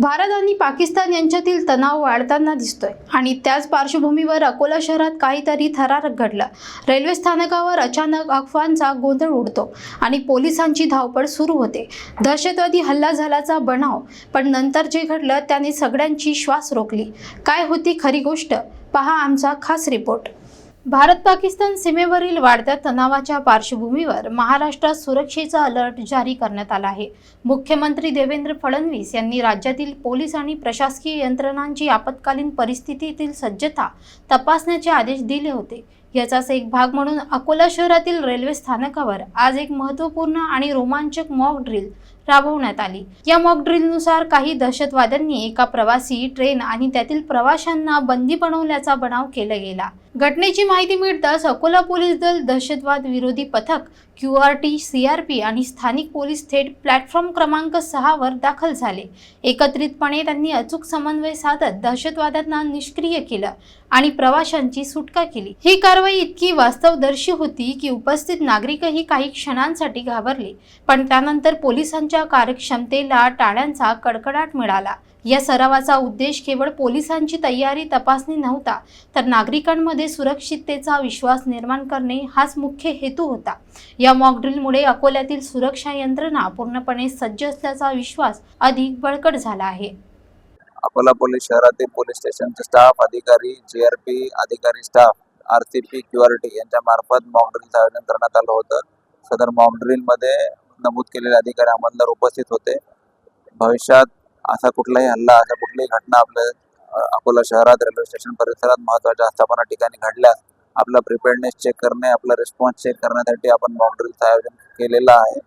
भारत आणि पाकिस्तान यांच्यातील तणाव वाढताना दिसतोय. आणि त्याच पार्श्वभूमीवर अकोला शहरात काहीतरी थरारक घडलं. रेल्वे स्थानकावर अचानक अफवांचा गोंधळ उडतो आणि पोलिसांची धावपळ सुरू होते. दहशतवादी हल्ला झाल्याचा बनाव पण नंतर जे घडलं त्याने सगळ्यांची श्वास रोखली. काय होती खरी गोष्ट? पहा आमचा खास रिपोर्ट. भारत पाकिस्तान सीमेवरील वाढत्या तणावाच्या पार्श्वभूमीवर महाराष्ट्रात सुरक्षेचा अलर्ट जारी करण्यात आला आहे. मुख्यमंत्री देवेंद्र फडणवीस यांनी राज्यातील पोलीस आणि प्रशासकीय यंत्रणांची आपत्कालीन परिस्थितीतील सज्जता तपासण्याचे आदेश दिले होते. याचाच एक भाग म्हणून अकोला शहरातील रेल्वे स्थानकावर आज एक महत्त्वपूर्ण आणि रोमांचक मॉक ड्रिल राबवण्यात आली. या मॉक ड्रिलनुसार काही दहशतवाद्यांनी एका प्रवासी ट्रेन आणि त्यातील प्रवाशांना बंदी बनवल्याचा बनाव केला गेला. घटनेची माहिती मिळताच अकोला पोलीस दल दहशतवाद विरोधी पथक Q R T C R P आणि स्थानिक पोलीस थेट प्लॅटफॉर्म क्रमांक सहावर दाखल झाले. एकत्रितपणे त्यांनी अचूक समन्वय साधत दहशतवाद्यांना निष्क्रिय केलं आणि प्रवाशांची सुटका केली. ही कारवाई इतकी वास्तवदर्शी होती की उपस्थित नागरिकही काही क्षणांसाठी घाबरले. पण त्यानंतर पोलिसांच्या कार्यक्षमतेला टाळ्यांचा कडकडाट मिळाला. या सरावाचा उद्देश केवळ पोलिसांची तयारी तपासणी नव्हता तर नागरिकांमध्ये सुरक्षिततेचा विश्वास निर्माण करणे हाच मुख्य हेतू होता. या मॉकड्रिलमुळे अकोल्यातील सुरक्षा यंत्रणा पूर्णपणे सज्ज असल्याचा विश्वास अधिक बळकट झाला आहे. अकोला पोलीस शहरातील पोलीस स्टेशनचे स्टाफ अधिकारी जे आर पी अधिकारी staff R C P Q R T यांच्या मार्फत मॉकड्रिलचं आयोजन करण्यात आलं होतं. सदर मॉक ड्रिलमध्ये नमूद केलेले अधिकारी अंमलदार उपस्थित होते. भविष्यात असा कुठलाही हल्ला अशा कुठलीही घटना आपल्या अकोला शहरात रेल्वे स्टेशन परिसरात महत्त्वाच्या आस्थापना ठिकाणी घडल्यास आपला प्रिपेअर्डनेस चेक करणे आपला रिस्पॉन्स चेक करण्यासाठी आपण बाउंड्रीचं आयोजन केलेलं आहे.